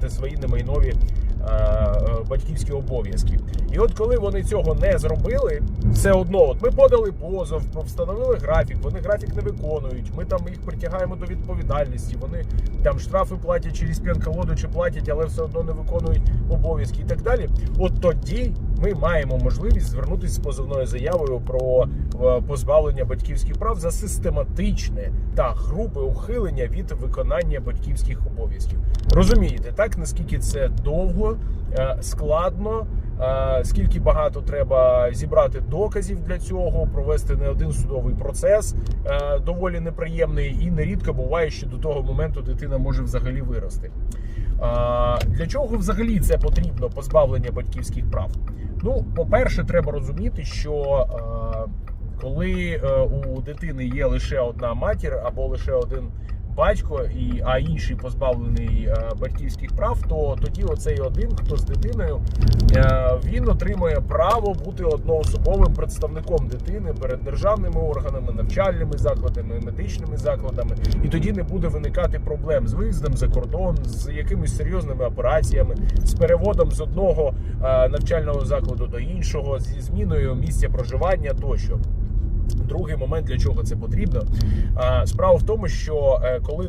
виконувати свої немайнові е, е, батьківські обов'язки. І от коли вони цього не зробили, все одно, от ми подали позов, встановили графік, вони графік не виконують. Ми там їх притягаємо до відповідальності. Вони там штрафи платять через п'янколоду чи платять, але все одно не виконують обов'язки і так далі. От тоді ми маємо можливість звернутися з позовною заявою про е, позбавлення батьківських прав за систематичне та грубе ухилення від виконання батьківських обов'язків. Розумієте, так наскільки це довго, е, складно. Скільки багато треба зібрати доказів для цього, провести не один судовий процес е, доволі неприємний, і нерідко буває, що до того моменту дитина може взагалі вирости. Для чого взагалі це потрібно позбавлення батьківських прав? Ну, по-перше, треба розуміти, що е, коли е, у дитини є лише одна матір або лише один батько, і, а інший позбавлений е, батьківських прав, то тоді оцей один, хто з дитиною, е, він отримує право бути одноособовим представником дитини перед державними органами, навчальними закладами, медичними закладами, і тоді не буде виникати проблем з виїздом за кордон, з якимись серйозними операціями, з переводом з одного е, навчального закладу до іншого, зі зміною місця проживання тощо. Другий момент, для чого це потрібно, справа в тому, що коли коли